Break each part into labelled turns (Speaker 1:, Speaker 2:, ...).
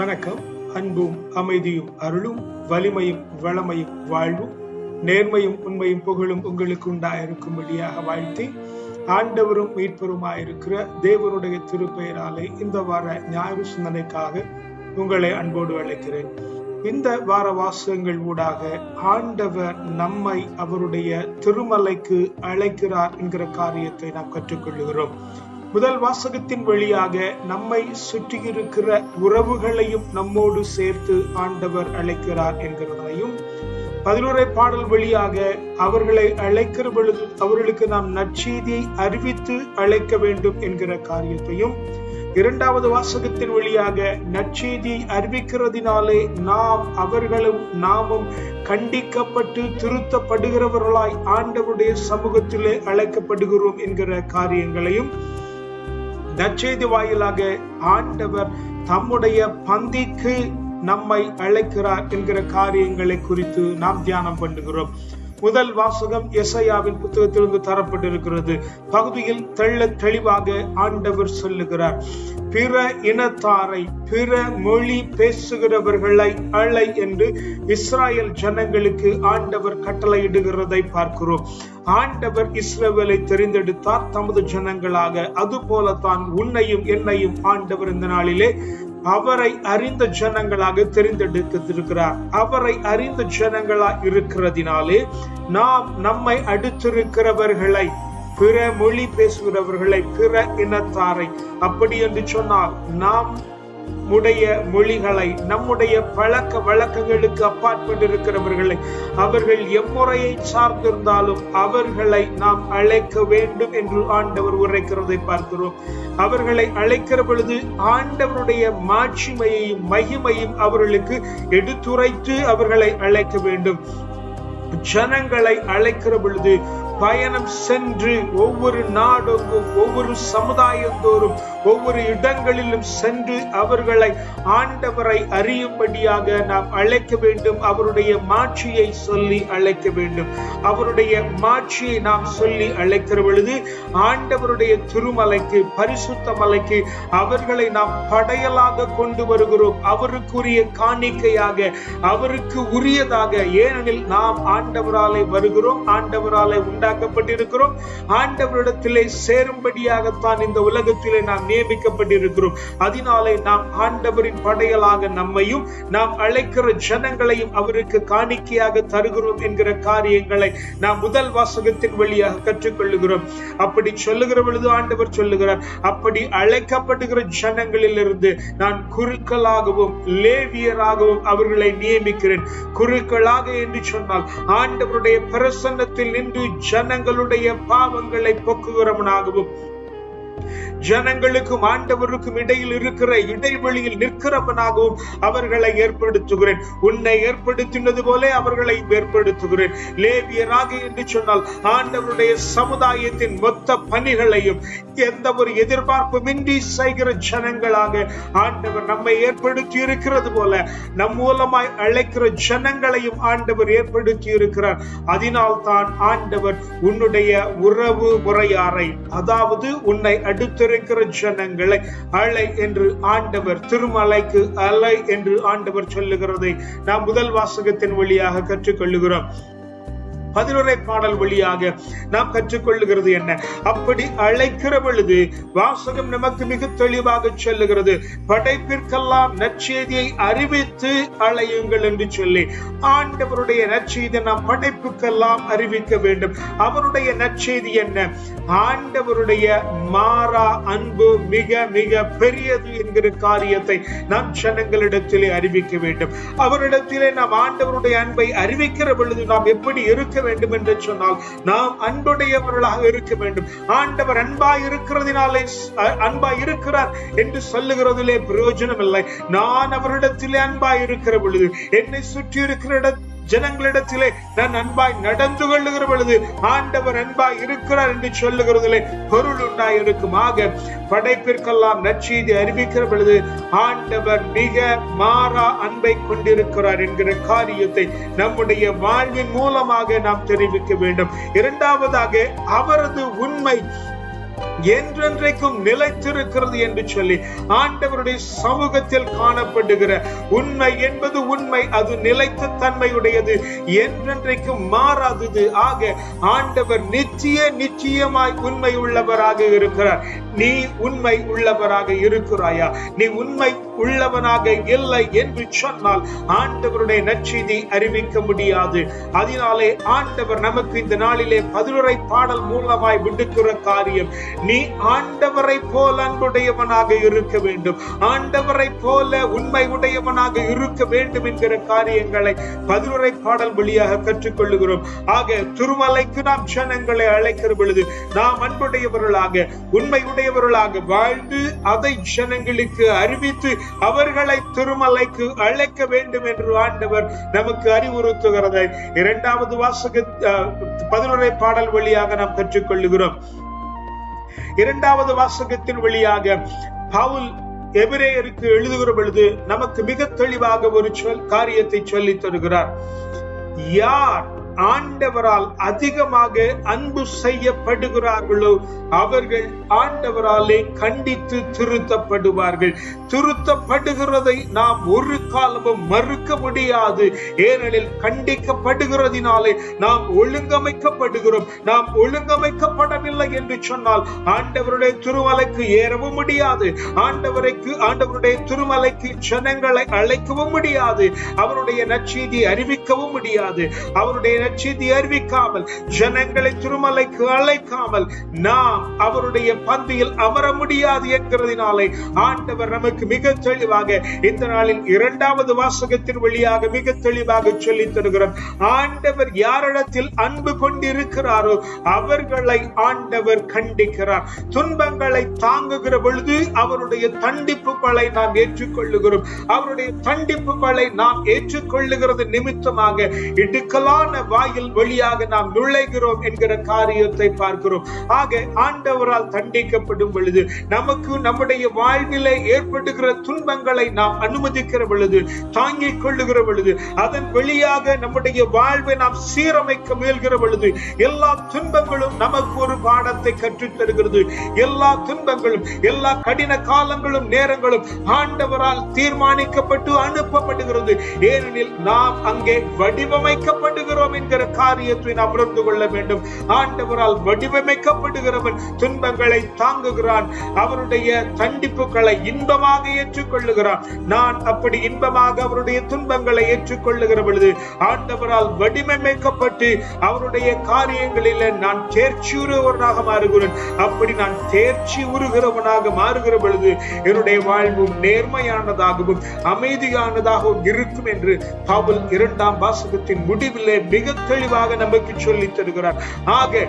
Speaker 1: வணக்கம். அன்பும் அமைதியும் அருளும் வலிமையும் வளமையும் வாழ்வும் நேர்மையும் உண்மையும் புகழும் உங்களுக்கு உண்டாயிருக்கும்படியாக வாழ்த்தி ஆண்டவரும் மீட்பருமாயிருக்கிற தேவனுடைய திருப்பெயராலே இந்த வார ஞாயிறு சிந்தனைக்காக உங்களை அன்போடு அழைக்கிறேன். இந்த வார வாசகங்கள் ஊடாக ஆண்டவர் நம்மை அவருடைய திருமலைக்கு அழைக்கிறார் என்கிற காரியத்தை நாம் கற்றுக்கொள்கிறோம். முதல் வாசகத்தின் வழியாக நம்மை சுற்றியிருக்கிற உறவுகளையும் நம்மோடு சேர்த்து ஆண்டவர் அழைக்கிறார் என்கிறதையும் பதினோரை பாடல் வழியாக அவர்களை அழைக்கிற பொழுது அவர்களுக்கு நாம் நற்செய்தியை அறிவித்து அழைக்க வேண்டும் என்கிற காரியத்தையும் இரண்டாவது வாசகத்தின் வழியாக நற்செய்தியை அறிவிக்கிறதினாலே நாம் அவர்களும் நாமும் கண்டிக்கப்பட்டு திருத்தப்படுகிறவர்களாய் ஆண்டவருடைய சமூகத்திலே அழைக்கப்படுகிறோம் என்கிற காரியங்களையும் நற்செய்தி வாயிலாக ஆண்டவர் தம்முடைய பந்திக்கு நம்மை அழைக்கிறார் என்கிற காரியங்களை குறித்து நாம் தியானம் பண்ணுகிறோம். முதல் வாசகம் எசையாவின் புத்தகத்திலிருந்து தரப்பட்டிருக்கிறது. பகுதியில் தெள்ள தெளிவாக ஆண்டவர் சொல்லுகிறார் பிற இனத்தாரை பிற மொழி பேசுகிறவர்களை அலை என்று இஸ்ராயல் ஜனங்களுக்கு ஆண்டவர் கட்டளையிடுகிறதை பார்க்கிறோம். ஆண்டவர் இஸ்ரவேலை தெரிந்தெடுத்தார் தமது ஜனங்களாக. அதுபோலத்தான் உன்னையும் என்னையும் ஆண்டவர் இந்த நாளிலே அவரை அறிந்த ஜனங்களாக தெரிந்தெடுத்திருக்கிறார். அவரை அறிந்த ஜனங்களா இருக்கிறதினாலே நாம் நம்மை அடுத்திருக்கிறவர்களை பிற மொழி பேசுகிறவர்களை பிற இனத்தாரை அப்படி என்று சொன்னால் நாம் நம்முடைய மொழிகளை நம்முடைய பழக்க வழக்கங்களுக்கு அப்பாற்பட்டு இருக்கிறவர்களை அவர்கள் எம்முறையை சார்ந்திருந்தாலும் அவர்களை நாம் அழைக்க வேண்டும் என்று ஆண்டவர் உரைக்கிறதை பார்க்கிறோம். அவர்களை அழைக்கிற பொழுது ஆண்டவருடைய மாட்சிமையையும் மகிமையும் அவர்களுக்கு எடுத்துரைத்து அவர்களை அழைக்க வேண்டும். ஜனங்களை அழைக்கிற பொழுது பயணம் சென்று ஒவ்வொரு நாடொங்கும் ஒவ்வொரு சமுதாயத்தோறும் ஒவ்வொரு இடங்களிலும் சென்று அவர்களை ஆண்டவரை அறியும்படியாக நாம் அழைக்க வேண்டும். அவருடைய மாட்சியை சொல்லி அழைக்க வேண்டும். அவருடைய மாட்சியை நாம் சொல்லி அழைக்கிற பொழுது ஆண்டவருடைய திருமலைக்கு பரிசுத்த மலைக்கு அவர்களை நாம் படையலாக கொண்டு வருகிறோம். அவருக்குரிய காணிக்கையாக அவருக்கு உரியதாக. ஏனெனில் நாம் ஆண்டவராலே வருகிறோம் ஆண்டவராலே உண்டா உண்டாக்கப்பட்டிருக்கிறோம் ஆண்டவரிடத்திலே சேரும்படியாகத்தான் இந்த உலகத்திலே நாம் நியமிக்கப்பட்டிருக்கிறோம். அதனாலே நாம் ஆண்டவரின் படையலாக நம்மையும் நாம் அழைக்கிற ஜனங்களையும் அவருக்கு காணிக்கையாக தருகிறோம் என்கிற காரியங்களை நாம் முதல் வாசகத்தின் வழியாக கற்றுக்கொள்ளுகிறோம். அப்படி சொல்லுகிற பொழுது ஆண்டவர் சொல்லுகிறார் அப்படி அழைக்கப்படுகிற ஜனங்களில் இருந்து நான் குருக்களாகவும் லேவியராகவும் அவர்களை நியமிக்கிறேன். குருக்களாக என்று சொன்னால் ஆண்டவருடைய பிரசன்னத்தில் நின்று ஜனங்களுடைய பாவங்களை போக்குகிறவனாகவும் ஜனங்களுக்கும் ஆண்டவருக்கும் இடையில் இருக்கிற இடைவெளியில் நிற்கிறவனாகவும் அவர்களை ஏற்படுத்துகிறேன். உன்னை ஏற்படுத்தினது போல அவர்களை ஏற்படுத்துகிறேன். லேவியராக என்று சொன்னால் ஆண்டவருடைய சமுதாயத்தின் மொத்த பணிகளையும் எந்த ஒரு எதிர்பார்ப்புமின்றி செய்கிற ஜனங்களாக ஆண்டவர் நம்மை ஏற்படுத்தி இருக்கிறது போல நம் மூலமாய் அழைக்கிற ஜனங்களையும் ஆண்டவர் ஏற்படுத்தி இருக்கிறார் அதனால் தான் ஆண்டவர் உன்னுடைய உறவு முறையாரை அதாவது உன்னை அடுத்த இருக்கிற ஜனங்களை அலை என்று ஆண்டவர் திருமலைக்கு அலை என்று ஆண்டவர் சொல்லுகிறதை நாம் முதல் வாசகத்தின் வழியாக கற்றுக்கொள்ளுகிறோம். பதினொரை பாடல் வழியாக நாம் கற்றுக்கொள்ளுகிறது என்ன? அப்படி அழைக்கிற பொழுது வாசகம் நமக்கு மிக தெளிவாக சொல்லுகிறது. படைப்பிற்கெல்லாம் நற்செய்தியை அறிவித்து அழையுங்கள் என்று சொல்லி ஆண்டவருடைய நற்செய்தி நாம் படைப்புக்கெல்லாம் அறிவிக்க வேண்டும். அவருடைய நற்செய்தி என்ன? ஆண்டவருடைய மாறா அன்பு மிக மிக பெரியது என்கிற காரியத்தை நாம் ஜனங்களிடத்திலே அறிவிக்க வேண்டும். அவரிடத்திலே நாம் ஆண்டவருடைய அன்பை அறிவிக்கிற பொழுது நாம் எப்படி இருக்க வேண்டும் என்று சொன்னால் நாம் அன்புடையவர்களாக இருக்க வேண்டும். ஆண்டவர் அன்பாய் இருக்கிறதினாலே அன்பாய் இருக்கிறார் என்று சொல்லுகிறதிலே பிரயோஜனம் இல்லை நான் அவரிடத்திலே அன்பாய் இருக்கிற பொழுது என்னை சுற்றி இருக்கிற ஜனங்களிடத்திலே நான் அன்பாய் நடந்து கொள்ளுகிற பொழுது ஆண்டவர் அன்பாய் இருக்கிறார் என்று சொல்லுகிறதிலே பொருள் உண்டாய் இருக்குமாக படைப்பிற்கெல்லாம் நற்செய்தி அறிவிக்கிற பொழுது ஆண்டவர் மிக மாறா அன்பை கொண்டிருக்கிறார் என்கிற காரியத்தை நம்முடைய வாழ்வின் மூலமாக நாம் தெரிவிக்க வேண்டும். இரண்டாவதாக அவரது உண்மை என்றென்றைக்கும் நிலைத்திருக்கிறது என்று சொல்லி ஆண்டவருடைய சமூகத்தில் காணப்படுகிற உண்மை என்பது உண்மை அது நிலைத்த தன்மையுடையது. என்றென்றைக்கும் மாறாதது. ஆக ஆண்டவர் நிச்சய நிச்சயமாய் உண்மை உள்ளவராக இருக்கிறார். நீ உண்மை உள்ளவராக இருக்கிறாயா? நீ உண்மை உள்ளவனாக இல்லை என்று சொன்னால் ஆண்டவருடைய நற்செய்தி அறிவிக்க முடியாது. அதனாலே ஆண்டவர் நமக்கு இந்த நாளிலே பதிலுரை பாடல் மூலமாய் விடுக்கிற காரியம் நீ ஆண்டவரை போல அன்புடையவனாக இருக்க வேண்டும். ஆண்டவரை போல உண்மை உடையவனாக இருக்க வேண்டும் என்கிற காரியங்களை பதிலுரை பாடல் வழியாக கற்றுக்கொள்ளுகிறோம். ஆக திருமலைக்கு நாம் ஜனங்களை அழைக்கிற பொழுது நாம் அன்புடையவர்களாக உண்மை உடையவர்களாக வாழ்ந்து அதை ஜனங்களுக்கு அறிவித்து அவர்களை திருமலைக்கு அழைக்க வேண்டும் என்று ஆண்டவர் நமக்கு அறிவுறுத்துகிறதை இரண்டாவது வாசக பதிலுரை பாடல் வழியாக நாம் கற்றுக்கொள்ளுகிறோம். இரண்டாவது வாசகத்தின் வழியாக பவுல் எபிரேயருக்கு எழுதுகிற பொழுது நமக்கு மிக தெளிவாக ஒரு சொல் காரியத்தை சொல்லி தருகிறார். யார் ஆண்டவரால் அதிகமாக அன்பு செய்யப்படுகிறார்களோ அவர்கள் ஆண்டவராலே கண்டித்து திருத்தப்படுவார்கள். திருத்தப்படுகிறதை நாம் ஒரு காலமும் மறுக்க முடியாது. ஏனெனில் கண்டிக்கப்படுகிறதினாலே நாம் ஒழுங்கமைக்கப்படுகிறோம். நாம் ஒழுங்கமைக்கப்படவில்லை என்று சொன்னால் ஆண்டவருடைய திருமலைக்கு ஏறவும் முடியாது. ஆண்டவரைக்கு ஆண்டவருடைய திருமலைக்கு ஜனங்களை அழைக்கவும் முடியாது. அவருடைய நற்செய்தி அறிவிக்கவும் முடியாது. அவருடைய நற்செய்தி அறிவிக்காமல் ஜனங்களை திருமலைக்கு அழைக்காமல் நாம் அவருடைய பந்தியில் அமர முடியாது என்கிறதினாலே ஆண்டவர் நமக்கு மிக தெளிவாக இந்த நாளில் இரண்டாவது வாசகத்தின் வழியாக மிக தெளிவாக சொல்லி தருகிறார் ஆண்டவர் யாரிடத்தில் அன்பு கொண்டிருக்கிறாரோ அவர்களை ஆண்டவர் கண்டிக்கிறார். துன்பங்களை தாங்குகிற பொழுது அவருடைய தண்டிப்புகளை நாம் ஏற்றுக்கொள்ளுகிறோம். அவருடைய தண்டிப்புகளை நாம் ஏற்றுக்கொள்ளுகிறது நிமித்தமாக இடுக்கலான வாயில் வழியாக நாம் நுழைகிறோம் என்கிற காரியத்தை பார்க்கிறோம். ஆக ஆண்டவரால் தண்டிக்கப்படும் பொழுது நமக்கு நம்முடைய வாழ்விலே ஏற்படுகிற துன்பங்களை நாம் அனுமதிக்கிற பொழுது தாங்கிக் கொள்ளுகிற பொழுது அதன் வழியாக நம்முடைய வாழ்வை நாம் சீரமைக்க முயல்கிற பொழுது எல்லா துன்பங்களும் நமக்கு ஒரு பாடத்தை கற்றுத்தருகிறது எல்லா துன்பங்களும் எல்லா கடின காலங்களும் நேரங்களும் ஆண்டவரால் தீர்மானிக்கப்பட்டு அனுப்பப்படுகிறது. ஏனெனில் நாம் அங்கே வடிவமைக்கப்படுகிறோம் என்கிற காரியத்தை நாம் உணர்ந்து கொள்ள வேண்டும். ஆண்டவரால் வடிவமைக்கப்படுகிறவன் துன்பங்களை தாங்குகிறான். அவருடைய தண்டிப்புகளை இன்பமாக ஏற்றுக்கொள்ளுகிறான். நான் அப்படி இன்பமாக அவருடைய துன்பங்களை ஏற்றுக்கொள்ளுகிற பொழுது ஆண்டவரால் வடிவமைக்கப்பட்டு அவருடைய காரியங்களில் நான் தேர்ச்சி உருவனாக மாறுகிறேன். அப்படி நான் தேர்ச்சி உருகிறவனாக மாறுகிற பொழுது என்னுடைய வாழ்வும் நேர்மையானதாகவும் அமைதியானதாகவும் இருக்கும் என்று பவுல் இரண்டாம் வாசகத்தின் முடிவிலே மிக தெளிவாக நமக்கு சொல்லித் தருகிறார். ஆக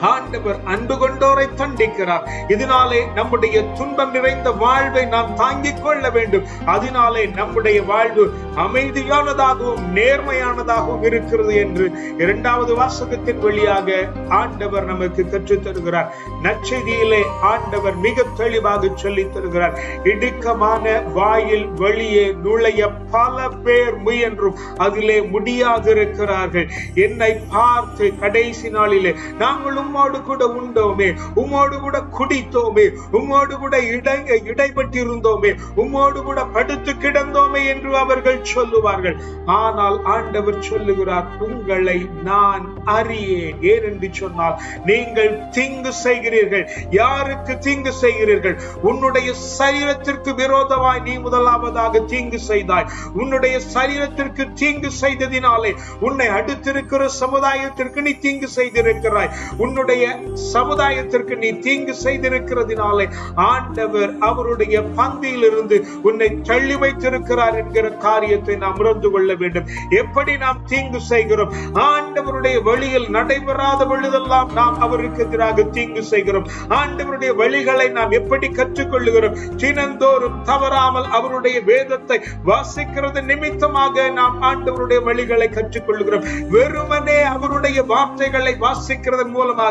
Speaker 1: ஆண்டவர் அன்பு கொண்டோரை தண்டிக்கிறார். இதனாலே நம்முடைய துன்பம் நிறைந்த வாழ்வை நாம் தாங்கிக் கொள்ள வேண்டும். அதனாலே நம்முடைய வாழ்வு அமைதியானதாகவும் நேர்மையானதாகவும் இருக்கிறது என்று இரண்டாவது வாசகத்தின் வழியாக ஆண்டவர் நமக்கு கற்றுத் தருகிறார். நச்செய்தியிலே ஆண்டவர் மிக தெளிவாக சொல்லி தருகிறார். இடுக்கமான வாயில் வெளியே நுழைய பல பேர் முயன்றும் அதிலே முடியாது இருக்கிறார்கள் என்னை பார்த்து கடைசி நாளிலே நாங்களும் உம்மோடு கூட உண்டோமே உம்மோடு கூட குடித்தோமே உம்மோடு கூட இடை இடைப்பட்டிருந்தோமே உம்மோடு கூட படுத்து கிடந்தோமே என்று அவர்கள் சொல்லுவார்கள். ஆனால் ஆண்டவர் சொல்லுகிறார் உங்களை நான் அறியேன். ஏனென்று சொன்னால் நீங்கள் தீங்கு செய்கிறீர்கள். யாருக்கு தீங்கு செய்கிறீர்கள்? உன்னுடைய சரீரத்திற்கு விரோதமாய் நீ முதலாவதாக தீங்கு செய்தாய். உன்னுடைய சரீரத்திற்கு தீங்கு செய்ததினாலே உன்னை அடுத்திருக்கிற சமுதாயத்திற்கு நீ தீங்கு செய்திருக்கிறாய். உன் உன்னுடைய சமுதாயத்திற்கு நீ தீங்கு செய்திருக்கிறதினாலே ஆண்டவர் அவருடைய பந்தியிலிருந்து உன்னை தள்ளி வைத்திருக்கிறார் என்கிற காரியத்தை நாம் உணர்ந்து கொள்ள வேண்டும். எப்படி நாம் தீங்கு செய்கிறோம்? ஆண்டவருடைய வழியில் நடைபெறாத பொழுதெல்லாம் நாம் அவருக்கு எதிராக தீங்கு செய்கிறோம். ஆண்டவருடைய வழிகளை நாம் எப்படி கற்றுக்கொள்ளுகிறோம் தினந்தோறும் தவறாமல் அவருடைய வேதத்தை வாசிக்கிறது நிமித்தமாக நாம் ஆண்டவருடைய வழிகளை கற்றுக்கொள்ளுகிறோம் வெறுமனே அவருடைய வார்த்தைகளை வாசிக்கிறதன் மூலமாக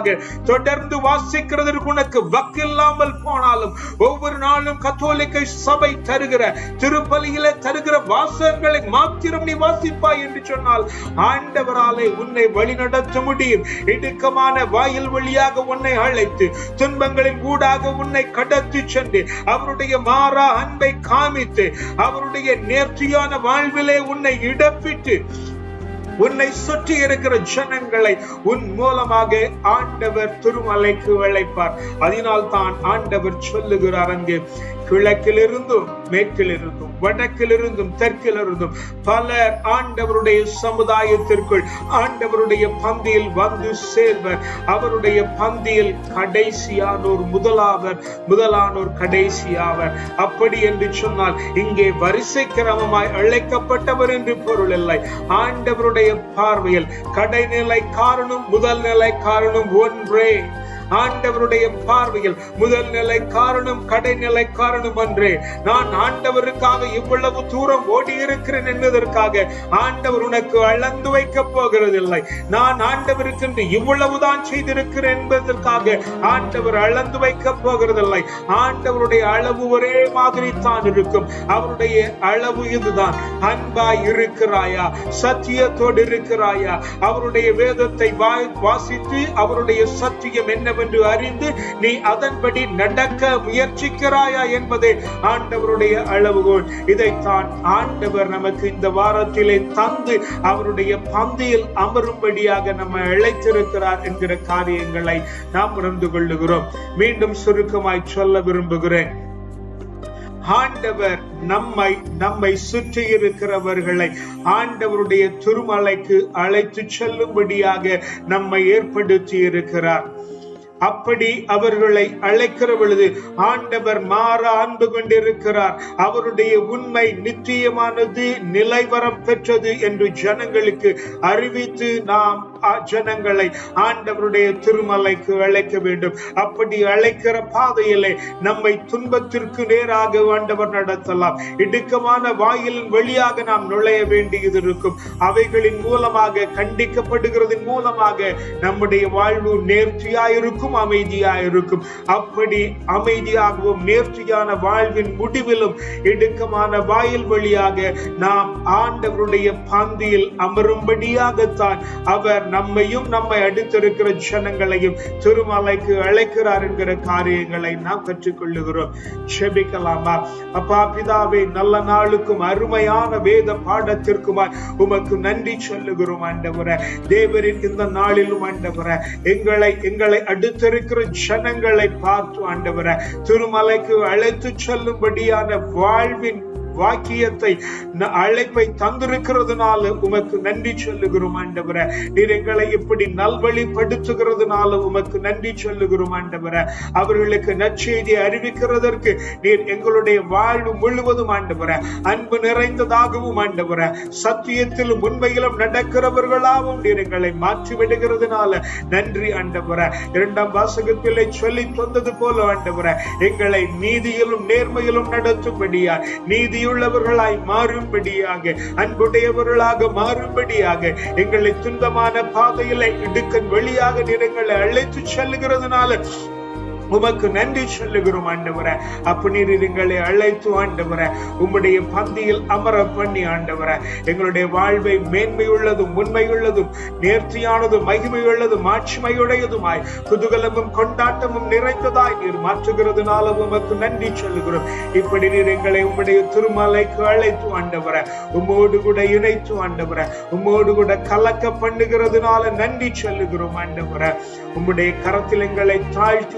Speaker 1: தொடர்ந்து வாசிக்கிறதற்கு உனக்கு வக்கில்லாமல் போனாலும் ஒவ்வொரு நாளும் கத்தோலிக்க சபை தருகிற திருப்பலியில தருகிற வாசகங்களை மாத்திரம் நீ வாசிப்பாய் என்று சொன்னால் ஆண்டவராலே உன்னை வழிநடத்த முடியும். இடுக்கமான வாயில் வழியாக உன்னை அழைத்து துன்பங்களின் ஊடாக உன்னை கடத்தி சென்று அவருடைய மாறா அன்பை காமித்து அவருடைய நேர்த்தியான வாழ்விலே உன்னை இடப்பிட்டு உன்னை சுற்றி இருக்கிற ஜனங்களை உன் மூலமாக ஆண்டவர் திருமலைக்கு அழைப்பார். அதனால் தான் ஆண்டவர் சொல்லுகிறார் அங்கே கிழக்கிலிருந்தும் மேற்கிலிருந்தும் வடக்கிலிருந்தும் தெற்கிலிருந்தும் பலர் ஆண்டவருடைய சமுதாயத்திற்குள் ஆண்டவருடைய பந்தியில் வந்து சேர்வர். அவருடைய பந்தியில் கடைசியானோர் முதலாவர் முதலானோர் கடைசியாவர். அப்படி என்று சொன்னால் இங்கே வரிசை கிரமமாய் அழைக்கப்பட்டவர் என்று பொருள் இல்லை. ஆண்டவருடைய பார்வையில் கடைநிலை காரணம் முதல் நிலை காரணம் ஒன்றே. ஆண்டவருடைய பார்வையில் முதல் நிலை காரணம் கடைநிலை காரணம் என்று நான் ஆண்டவருக்காக இவ்வளவு தூரம் ஓடி இருக்கிறேன் என்பதற்காக ஆண்டவர் உனக்கு அளந்து வைக்க போகிறதில்லை. நான் ஆண்டவருக்கு இவ்வளவுதான் செய்திருக்கிறேன் என்பதற்காக ஆண்டவர் அளந்து வைக்க போகிறதில்லை. ஆண்டவருடைய அளவு ஒரே மாதிரி தான் இருக்கும். அவருடைய அளவு இதுதான். அன்பாய் இருக்கிறாயா? சத்தியத்தோடு இருக்கிறாயா? அவருடைய வேதத்தை வாய்- வாசித்து அவருடைய சத்தியம் என்ன என்று அறிந்து நீ அதன்படி நடக்க முயற்சிக்கிறாயா என்பதே ஆண்டவருடைய அளவுகோல். இதைத்தான் ஆண்டவர் நமக்கு இந்த வாரத்திலே தந்து அவருடைய பந்தியில் அமரும்படியாக நம்ம அழைத்திருக்கிறார் என்கிற காரியங்களை நாம் உணர்ந்து கொள்ளுகிறோம். மீண்டும் சுருக்கமாய் சொல்ல விரும்புகிறேன். ஆண்டவர் நம்மை நம்மை சுற்றி இருக்கிறவர்களை ஆண்டவருடைய திருமலைக்கு அழைத்து செல்லும்படியாக நம்மை ஏற்படுத்தி இருக்கிறார். அப்படி அவர்களை அழைக்கிற பொழுது ஆண்டவர் மாற அன்பு கொண்டிருக்கிறார். அவருடைய உண்மை நிச்சயமானது நிலைவரம் பெற்றது என்று ஜனங்களுக்கு அறிவித்து நாம் அ- ஜனங்களை ஆண்டவருடைய திருமலைக்கு அழைக்க வேண்டும். அப்படி அழைக்கிற பாதையிலே நம்மை துன்பத்திற்கு நேராக ஆண்டவர் நடத்தலாம். இடுக்கமான வாயிலின் வழியாக நாம் நுழைய வேண்டியது இருக்கும். அவைகளின் மூலமாக கண்டிக்கப்படுகிறதன் மூலமாக நம்முடைய வாழ்வு நேர்த்தியாயிருக்கும் அமைதியாயிருக்கும். அப்படி அமைதியாகவும் நேர்த்தியான வாழ்வின் முடிவிலும் இடுக்கமான வாயில் வழியாக நாம் ஆண்டவருடைய பாந்தியில் அமரும்படியாகத்தான் அவர் நம்மையும் நம்மை அடுத்திருக்கிற ஜனங்களையும் திருமலைக்கு அழைக்கிறார் என்கிற காரியங்களை நாம் கற்றுக்கொள்ளுகிறோம். செபிக்கலாமா அப்பா பிதாவே நல்ல நாளுக்கும் அருமையான வேத பாடத்திற்குமாய் உமக்கு நன்றி சொல்லுகிறோம் ஆண்டவரே. தேவரின் இந்த நாளிலும் ஆண்டவரே எங்களை எங்களை அடுத்திருக்கிற ஜனங்களை பார்த்து ஆண்டவரே திருமலைக்கு அழைத்து செல்லும்படியான வாழ்வின் வாக்கியத்தை அழைப்பை தந்திருக்கிறதுனால உமக்கு நன்றி சொல்லுகிறோம் ஆண்டவர. நீர் எங்களை இப்படி நல்வழிப்படுத்துகிறதுனால உமக்கு நன்றி சொல்லுகிறோம் ஆண்டவர. அவர்களுக்கு நற்செய்தியை அறிவிக்கிறதற்கு நீர் எங்களுடைய வாழ்வு முழுவதும் ஆண்டவர அன்பு நிறைந்ததாகவும் ஆண்டவர. சத்தியத்திலும் உண்மையிலும் நடக்கிறவர்களாகவும் நீர் எங்களை மாற்றிவிடுகிறதுனால நன்றி ஆண்டவர. இரண்டாம் வாசகத்திலே சொல்லி தந்தது போல ஆண்டவர எங்களை நீதியிலும் நேர்மையிலும் நடத்தும்படியா நீதியுள்ளவர்களாய் மாறும்படியாக அன்புடையவர்களாக மாறும்படியாக எங்களை துன்பமான பாதையில இடுக்கன் வழியாக நிறங்களை அழைத்து செல்லுகிறதுனால உமக்கு நன்றி சொல்லுகிறோம் ஆண்டவர. அப்ப எங்களை அழைத்து ஆண்டவர. உம்முடைய பந்தியில் அமர பண்ணி ஆண்டவர. எங்களுடைய வாழ்வை மேன்மையுள்ளதும் உண்மையுள்ளதும் நேர்த்தியானதும் மகிமையுள்ளதும் ஆட்சிமையுடையதுமாய். குதூகலமும் கொண்டாட்டமும் நிறைந்ததாய் நீர் மாற்றுகிறதுனால உமக்கு நன்றி சொல்லுகிறோம். இப்படி நீர் எங்களை உம்முடைய திருமலைக்கு அழைத்து ஆண்டவர. உம்மோடு கூட இணைத்து ஆண்டவர. உம்மோடு கூட கலக்க பண்ணுகிறதுனால நன்றி சொல்லுகிறோம் ஆண்டவர. உம்முடைய கரத்தில் எங்களை தாழ்த்தி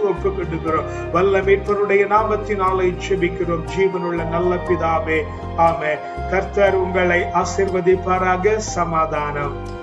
Speaker 1: வேண்டுகிறோம். வல்ல மீட்பருடைய நாமத்தினாலே செபிக்கிறோம் ஜீவனுள்ள நல்ல பிதாவே ஆமே கர்த்தர் உங்களை ஆசிர்வதிப்பாராக. சமாதானம்.